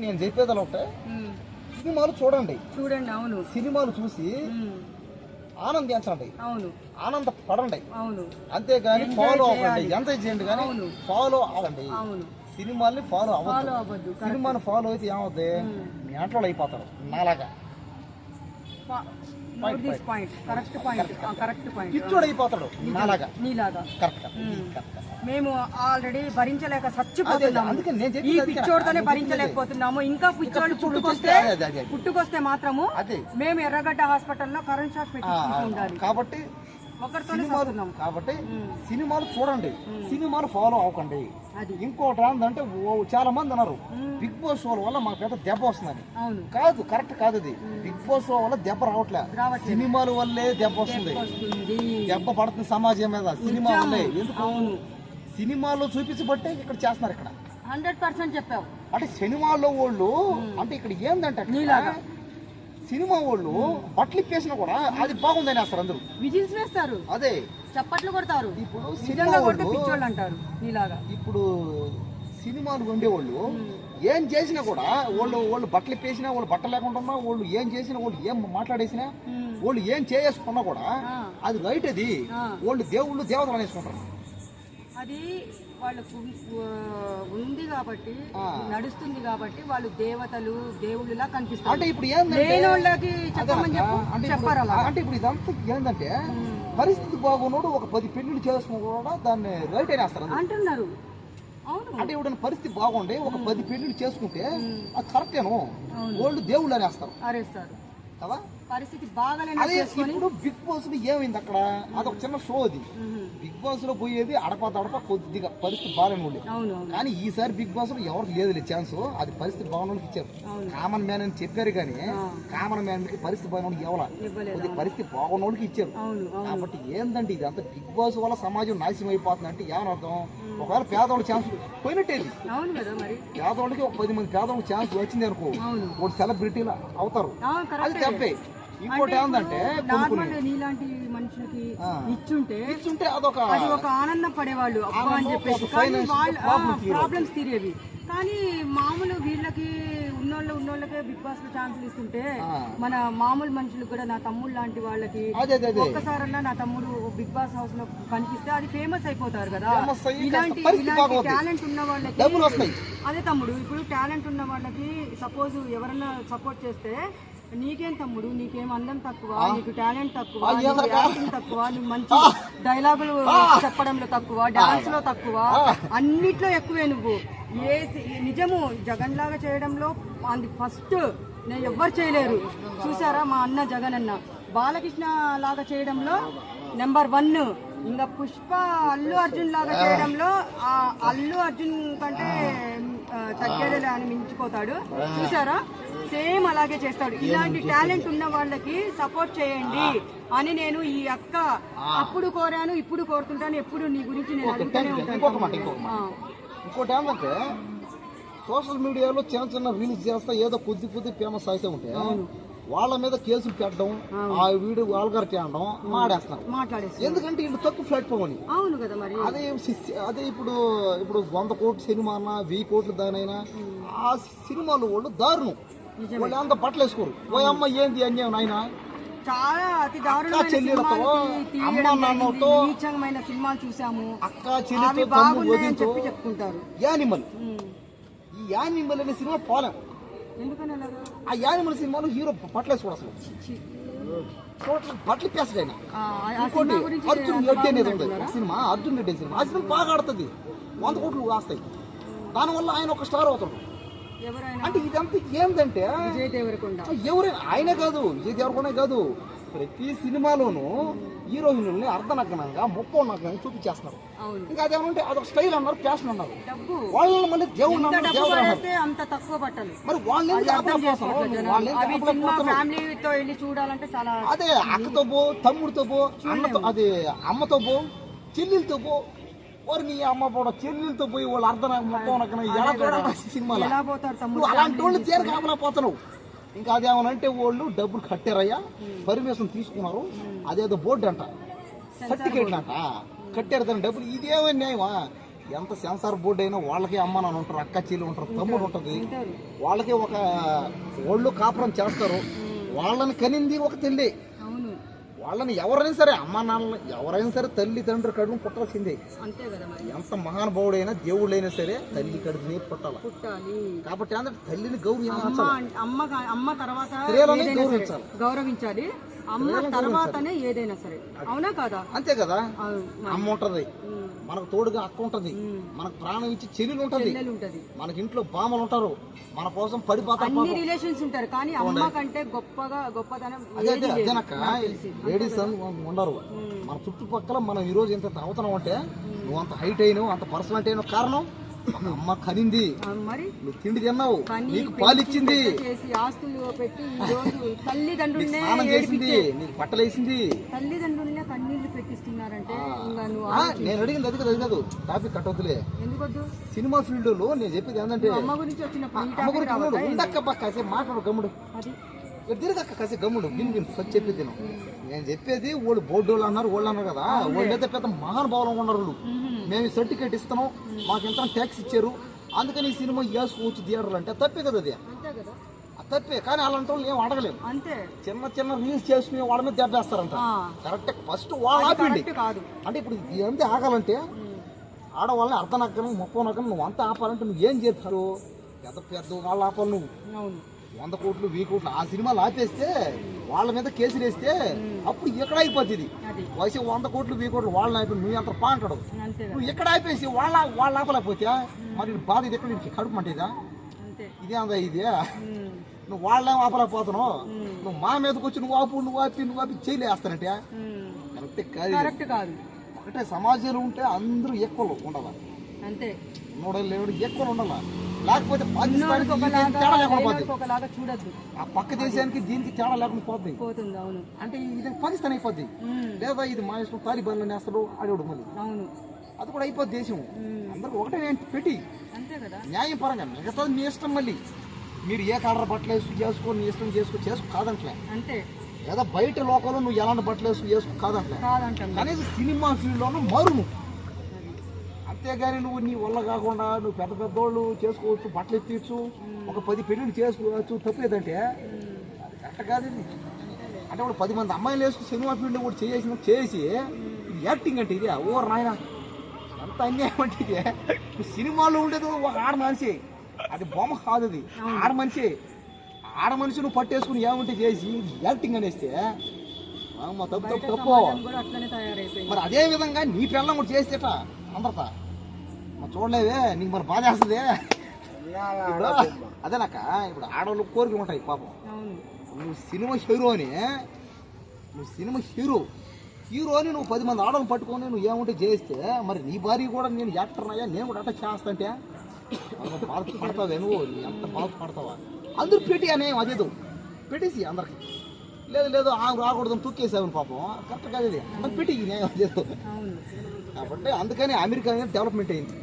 నేను చెప్పేది అలా ఒకటే. సినిమాలు చూడండి. చూడండి అవును. సినిమాలు చూసి. ఆనందించండి. అవును. ఆనంద పడండి అవును. అంతేగాని ఫాలో. అవ్వండి. ఎంత చేయండి కానీ. ఫాలో అవ్వండి. అవును. సినిమాల్ని ఫాలో అవ్వద్దు. సినిమాని ఫాలో అయితే ఏమవుద్ది? మీ అంట్లో అయిపోతారు. నాలాగా. This point correct point correct point పిచ్చోడు అయిపోతాడు. నాలాగా. నీలాగా. Correct um. కరెక్ట్ మేము. ఆల్రెడీ భరించలేక చచ్చిపోతున్నాము. ఈ. పిచ్చోడితోనే నేను భరించలేకపోతున్నాము. ఇంకా పిచ్చోళ్ళు పిచ్చోడు పుట్టుకొస్తే. పుట్టుకొస్తే మాత్రము మేము ఎర్రగడ్డ హాస్పిటల్లో కరెంట్ షాక్ పెట్టించుకుంటూ ఉండాలి. కాబట్టి సినిమాలు కాబట్టి. సినిమాలు చూడండి. సినిమాలు ఫాలో అవ్వకండి. ఇంకోటి ఏంటంటే ఓ చాలా మంది అన్నారు. బిగ్ బాస్ షో వల్ల మాకు పెద్ద దెబ్బ వస్తుందని. కాదు కరెక్ట్ కాదు అది బిగ్ బాస్ షో వల్ల దెబ్బ రావట్లే. రావట్లేదు. సినిమాల వల్లే దెబ్బ వస్తుంది. దెబ్బ పడుతుంది సమాజం మీద సినిమా. వల్లే. ఎందుకు? సినిమాలో చూపించబట్టే ఇక్కడ చేస్తున్నారు ఇక్కడ. హండ్రెడ్ పర్సెంట్ చెప్పావు. అంటే సినిమాలో వాళ్ళు అంటే ఇక్కడ నీలాగా. సినిమా వాళ్ళు బట్టలు ఇప్పేసినా కూడా అది బాగుందని వేస్తారు అందరూ. విజిల్స్ వేస్తారు. అదే చప్పట్లు కొడతారు. ఇప్పుడు సినిమా వాళ్ళు పిచ్చోళ్ళు అంటారు నీలాగా ఇప్పుడు సినిమాలు వండేవాళ్ళు ఏం చేసినా కూడా వాళ్ళు వాళ్ళు బట్టలు ఇప్పేసినా వాళ్ళు బట్టలు లేకుండా ఉన్నా, వాళ్ళు ఏం చేసినా వాళ్ళు ఏం మాట్లాడేసినా. వాళ్ళు ఏం చేసుకున్నా కూడా. అది రైట్ అది. వాళ్ళు దేవుళ్ళు దేవతలు అనేసుకుంటారు. అది వాళ్ళకు ఉంది కాబట్టి. నడుస్తుంది కాబట్టి వాళ్ళు దేవతలు దేవుళ్ళలా కనిపిస్తారు. అంటే ఇప్పుడు లేనోళ్ళకి చెప్పమని చెప్పు అంటే చెప్పారు అలా అంటే ఇప్పుడు ఇదంతా ఏంటంటే పరిస్థితి బాగున్నాడు ఒక పది పెళ్ళిళ్ళు చేసుకున్నా కూడా దాన్ని రైట్ అనేస్తారు అందరూ. అంటున్నారు. అవును. అంటే ఇప్పుడు పరిస్థితి బాగుండి ఒక పది పెళ్ళిళ్ళు చేసుకుంటే అది కరెక్టేను? వాళ్ళు దేవుళ్ళు అనేస్తారు. అరేస్తారు. కదా? పరిస్థితి ఇప్పుడు బిగ్ బాస్లో ఏమైంది అక్కడ? అదొక చిన్న షో అది. బిగ్ బాస్లో పోయేది అడప తడప కొద్దిగా పరిస్థితి బాగాలేని కానీ ఈసారి బిగ్ బాస్లో ఎవరికి లేదు ఛాన్స్ అది పరిస్థితి బాగున్న ఇచ్చారు. కామన్ మ్యాన్ అని చెప్పారు కానీ. కామన్ మ్యాన్కి పరిస్థితి బాగున్న ఇవ్వలేదు? కొద్ది పరిస్థితి బాగున్న వాళ్ళకి ఇచ్చారు. కాబట్టి ఏందంటే ఇది అంత బిగ్ బాస్ వల్ల సమాజం నాశనం అయిపోతుంది అంటే ఏమని అర్థం? ఒకవేళ పేదవాళ్ళ ఛాన్స్ పోయినట్టేది. పేదవాళ్ళకి ఒక పది మంది పేదవాళ్ళకి ఛాన్స్ వచ్చింది అనుకో. ఒక సెలబ్రిటీలు అవుతారు. అది. తప్పే. ఇంకోటి ఏంటంటే నార్మల్ నీలాంటి మనుషులకి. ఇచ్చుంటే ఇచ్చుంటే అదొక అది ఒక ఆనందం పడేవాళ్ళు అబ్బా అని చెప్పేసి కానీ వాళ్ళ. ప్రాబ్లమ్స్ తీరేవి కానీ మామూలు వీళ్ళకి ఉన్నోళ్ళు ఉన్నోళ్ళకే బిగ్ బాస్లో ఛాన్సులు ఇస్తుంటే. మన మామూలు మనుషులకు కూడా నా తమ్ముడు లాంటి వాళ్ళకి ఒక్కసారన్నా నా తమ్ముడు బిగ్ బాస్ హౌస్లో కనిపిస్తే అది ఫేమస్ అయిపోతారు కదా ఇలాంటి ఇలాంటి. టాలెంట్ ఉన్న వాళ్ళకి అదే తమ్ముడు ఇప్పుడు టాలెంట్ ఉన్న వాళ్ళకి సపోజ్ ఎవరన్నా సపోర్ట్ చేస్తే నీకేం తమ్ముడు? నీకేం అందం తక్కువ? నీకు టాలెంట్ తక్కువ? యాక్టింగ్ తక్కువ? నువ్వు మంచి డైలాగులు చెప్పడంలో తక్కువ డాన్స్లో తక్కువ అన్నిట్లో ఎక్కువే నువ్వు. ఏ నిజము జగన్ లాగా చేయడంలో అది ఫస్ట్ నేను ఎవ్వరు చేయలేరు. చూసారా మా అన్న జగన్ అన్న బాలకృష్ణ లాగా చేయడంలో నెంబర్ వన్ ఇంకా పుష్ప అల్లు అర్జున్ లాగా చేయడంలో ఆ అల్లు అర్జున్ కంటే ఆ, తగ్గేదేలే అని మించిపోతాడు. చూసారా? సేమ్ అలాగే చేస్తాడు. ఇలాంటి టాలెంట్ ఉన్న వాళ్ళకి సపోర్ట్ చేయండి అని నేను ఈ అక్క అప్పుడు కోరాను ఇప్పుడు కోరుతుంటాను ఎప్పుడు నీ గురించి నేను అడుగుతూనే ఉంటాను. ఇంకోటి ఏంటంటే సోషల్ మీడియాలో చిన్న చిన్న రీల్స్ చేస్తా ఏదో కొద్ది కొద్ది ఫేమస్ అయితే ఉంటే వాళ్ళ మీద కేసులు పెట్టడం ఆ వీడియో వాళ్ళగారికి అనడం మాడేస్తున్నారు. మాట్లాడేసి ఎందుకంటే వీళ్ళు తక్కువ ప్లాట్ఫామ్ అని. అవును కదా మరి. అదే అదే ఇప్పుడు ఇప్పుడు వంద కోట్ల సినిమా అన్నా వెయ్యి కోట్ల దానైనా ఆ సినిమాలు వాళ్ళు దారుణం. వాళ్ళు అంత బట్టలు వేసుకోరు. ఓ అమ్మ ఏంది అన్యాయం నాయన? చాలా అతి దారుణమైన సినిమాలు చూసాము. అక్క బాగున్నాయని చెప్పి చెప్పుకుంటారు. యానిమల్. ఈ యానిమల్ అనే సినిమా పోలేం. ఆ యానిమల్ సినిమాలో హీరో బట్టలు ఛీ. టోటల్ బట్టలు పేస్తాడు ఆయన. ఇంకోటి అర్జున్ రెడ్డి అనేది ఉంది సినిమా అర్జున్ రెడ్డి సినిమా. ఆ సినిమా బాగా ఆడుతుంది. వంద కోట్లు వస్తాయి దానివల్ల ఆయన ఒక స్టార్ అవుతాడు. అంటే ఇదంతా ఏంటంటే ఎవరైనా ఆయనే కాదు విజయ్ దేవరకొండే కాదు. ప్రతి సినిమాలోనూ హీరోయిన్లని అర్ధనగ్నంగా ముప్ప నగ్నంగా చూపించేస్తున్నారు ఇంకా అదేమంటే అదొక స్టైల్ అన్నారు ఫ్యాషన్ అన్నారు. వాళ్ళని మళ్ళీ దేవుడు అంత తక్కువ బట్టలు. మరి వాళ్ళని అర్థం చూడాలంటే చాలా అదే అక్కతో పో తమ్ముడితో పో అన్నతో అది అమ్మతో పో చెల్లెలతో పో. వారు నీ అమ్మ కూడా చెల్లెలతో పోయి వాళ్ళు అర్ధన ముప్పవనకన ఎలా చూడాలి సినిమాలో? అలాంటి వాళ్ళు చేరు కాపలేకపోతున్నావు ఇంకా అదేమనంటే వాళ్ళు డబ్బులు కట్టారయ్యా పర్మిషన్ తీసుకున్నారు. అదేదో బోర్డు అంట. సర్టిఫికేట్ అంట. కట్టారు దాని డబ్బులు. ఇదేమో న్యాయమా? ఎంత సెన్సార్ బోర్డు అయినా వాళ్ళకి అమ్మ నాన్న ఉంటారు అక్క చెల్లి ఉంటారు తమ్ముడు ఉంటుంది. వాళ్ళకి ఒక ఒళ్ళు కాపురం చేస్తారు. వాళ్ళని కనింది ఒక తల్లి. వాళ్ళని ఎవరైనా సరే అమ్మ నాన్న ఎవరైనా సరే తల్లి తండ్రి కడుపు పుట్టాల్సిందే. అంతే కదా మరి. ఎంత మహానుభావుడైనా దేవుడైనా సరే తల్లి కడుపునే పుట్టాల. పుట్టాలి. కాబట్టి అంటే తల్లిని గౌరవం అమ్మ అమ్మ తర్వాత గౌరవించాలి. గౌరవించాలి. అమ్మ తర్వాతనే ఏదైనా సరే. అవునా కాదా? అంతే కదా. అమ్మ ఉంటది. మనకు తోడుగా అక్క ఉంటది. మనకు ప్రాణం ఇచ్చి చెల్లెలు ఉంటది. మనకి ఇంట్లో బామలు ఉంటారు. మన కోసం పడిపోతారు రిలేషన్స్ ఉంటారు. కానీ అమ్మ కంటే గొప్పగా అదే అదే. అదేనక్క లేడీస్ ఉండరు. మన చుట్టుపక్కల మనం ఈ రోజు ఎంత అవుతున్నాం అంటే నువ్వు అంత హైట్ అయినావు అంత పర్సనాలిటీ అయిన కారణం అమ్మ కనింది. మరి? నువ్వు తిండి తిన్నావు. నీకు పాలిచ్చింది. చేసి ఆస్తులు పెట్టి ఈ రోజు తల్లిదండ్రులనే స్నానం చేసింది. నీకు బట్టలు వేసింది. తల్లిదండ్రులనే కన్నీళ్ళు పెట్టిస్తున్నారంటే ఇంకా నువ్వు ఆ, నేను అడిగింది అది కదా అది కాదు. టాపిక్ కట్టొద్దులే ఎందుకొద్దు? సినిమా ఫీల్డ్లో నేను చెప్పేది ఏంటంటే అమ్మ గురించి వచ్చిన ఈ అమ్మ టాపిక్ గురించి రావద్దా? గమ్ముడు ఉండక్క బా కాసేపు మాట్లాడు గమ్ముడు. అది. ఇక్కడ తిరగక్క కాసేపు గమ్ముడు. విని విని ఫస్ట్ చెప్పేది నేను నేను చెప్పేది వాళ్ళు బోర్డు వాళ్ళు అన్నారు వాళ్ళు అన్నారు కదా. వాళ్ళు అయితే పెద్ద మహానుభావులు ఉన్నారు వాళ్ళు. మేము సర్టిఫికేట్ ఇస్తున్నాం మాకు ఎంత ట్యాక్స్ ఇచ్చారు. అందుకని ఈ సినిమా వేసుకోవచ్చు థియేటర్లు అంటే తప్పే కదా అది? తప్పే కానీ అలాంటి వాళ్ళు ఏం అడగలేము. అంతే. చిన్న చిన్న రీల్స్ చేసుకునే వాళ్ళ మీద దెబ్బేస్తారంట. కరెక్ట్ ఫస్ట్ వాళ్ళు ఆపండి అంటే ఇప్పుడు ఇదంతా ఆగాలంటే ఆడవాళ్ళని ముప్పై నక్కను నువ్వు అంతా ఆపాలంటే నువ్వు ఏం చేస్తారు? పెద్ద పెద్ద వాళ్ళు ఆపాలి నువ్వు. వంద కోట్లు వెయ్యి కోట్లు ఆ సినిమాలు ఆపేస్తే వాళ్ళ మీద కేసులు వేస్తే అప్పుడు ఎక్కడ అయిపోతుంది వయసు వంద కోట్లు వెయ్యి కోట్లు వాళ్ళని ఆపి నువ్వు ఎంత పా అంటాడు. నువ్వు ఎక్కడ ఆపేసి వాళ్ళ వాళ్ళ ఆపలేకపోతే మరి బాధ ఇది ఎక్కడ నీకు కడుపు అంతే. ఇదే అందా ఇది? నువ్వు వాళ్ళేం ఆపలేకపోతున్నావు? నువ్వు మా మీదకి వచ్చి నువ్వు ఆపు నువ్వు ఆపి నువ్వు ఆపి చేయలేస్తానంటే. కరెక్టే కాదు ఒకటే సమాజంలో ఉంటే అందరూ ఎక్కువలు ఉండాలి? అంతే. నూడలు లేవుడు ఎక్కువ ఉండాలి? లేకపోతే పాకిస్తాన్ ఉన్నోడికి ఒకలాగా తేడా లేకుండా పోతుంది ఒకలాగా చూడొద్దు. ఆ పక్క దేశానికి దీనికి తేడా లేకుండా పోతుంది పోతుంది అవును. అంటే ఇది పాకిస్తాన్ అయిపోద్ది. లేదా ఇది మా ఇష్టం తాలిబాన్లు నేస్తాడు ఆడేవాడు మళ్ళీ. అవును. అది కూడా అయిపోద్ది దేశం. ఉమ్, అందరికి ఒకటే పెట్టి అంతే కదా. న్యాయం పరంగా మిగతాది మీ ఇష్టం మళ్ళీ. మీరు ఏ కలర్ బట్టలు వేసుకు చేసుకో నీ ఇష్టం చేసుకో చేసుకో కాదంట్లే. అంతే. లేదా బయట లోకంలో నువ్వు ఎలాంటి బట్టలు వేసుకు చేసుకో కాదంట్లే. కాదంటాం కనీసం సినిమా ఫీల్డ్లోనూ మారు నువ్వు అది. అంతేగాని నువ్వు నీ వల్ల కాకుండా నువ్వు పెద్ద పెద్దోళ్ళు చేసుకోవచ్చు బట్టలు ఎత్తిచ్చు ఒక పది పెళ్ళిళ్ళు చేసుకోవచ్చు తప్పేదంటే? కరెక్ట్ కాదు ఇది. అంటే ఇప్పుడు పది మంది అమ్మాయిలు వేసుకుని సినిమా ఫీల్డ్ కూడా చేసిన చేసి యాక్టింగ్ అంటే ఇది. ఓర్ నాయన ఎంత అన్యాయం అంటే ఇది. సినిమాలో ఉండేది ఒక ఆడ మనిషి. అది బొమ్మ కాదు అది. ఆడ మనిషి. ఆడ మనిషి నువ్వు పట్టేసుకుని ఏమంటే చేసి యాక్టింగ్ అనేస్తే తప్పు తప్పు తప్పు. మరి అదే విధంగా నీ పిల్లం కూడా చేస్తేట అందరత చూడలేదే నీకు మరి బాధ వేస్తుంది. అదేనాక ఇప్పుడు ఆడవాళ్ళు కోరికలు ఉంటాయి పాపం. అవును. నువ్వు సినిమా హీరోని నువ్వు సినిమా హీరో. హీరోని నువ్వు పది మంది ఆడవాళ్ళు పట్టుకొని నువ్వు ఏముంటే చేస్తే మరి నీ భార్య కూడా నేను యాక్టర్ అయ్యా నేను కూడా అట్లా చేస్తాంటే అంత బాధపడతావే నువ్వు నీ ఎంత బాధపడతావా? అందరూ పెట్టి అనే అదేదో. పెట్టేసి అందరికి. లేదు లేదు ఆ రాకూడదు తొక్కేసావు పాపం. కరెక్ట్ కాదు అందరికి పెట్టి న్యాయం అదేదో. అవును. కాబట్టి అందుకని అమెరికా అనేది డెవలప్మెంట్ అయింది.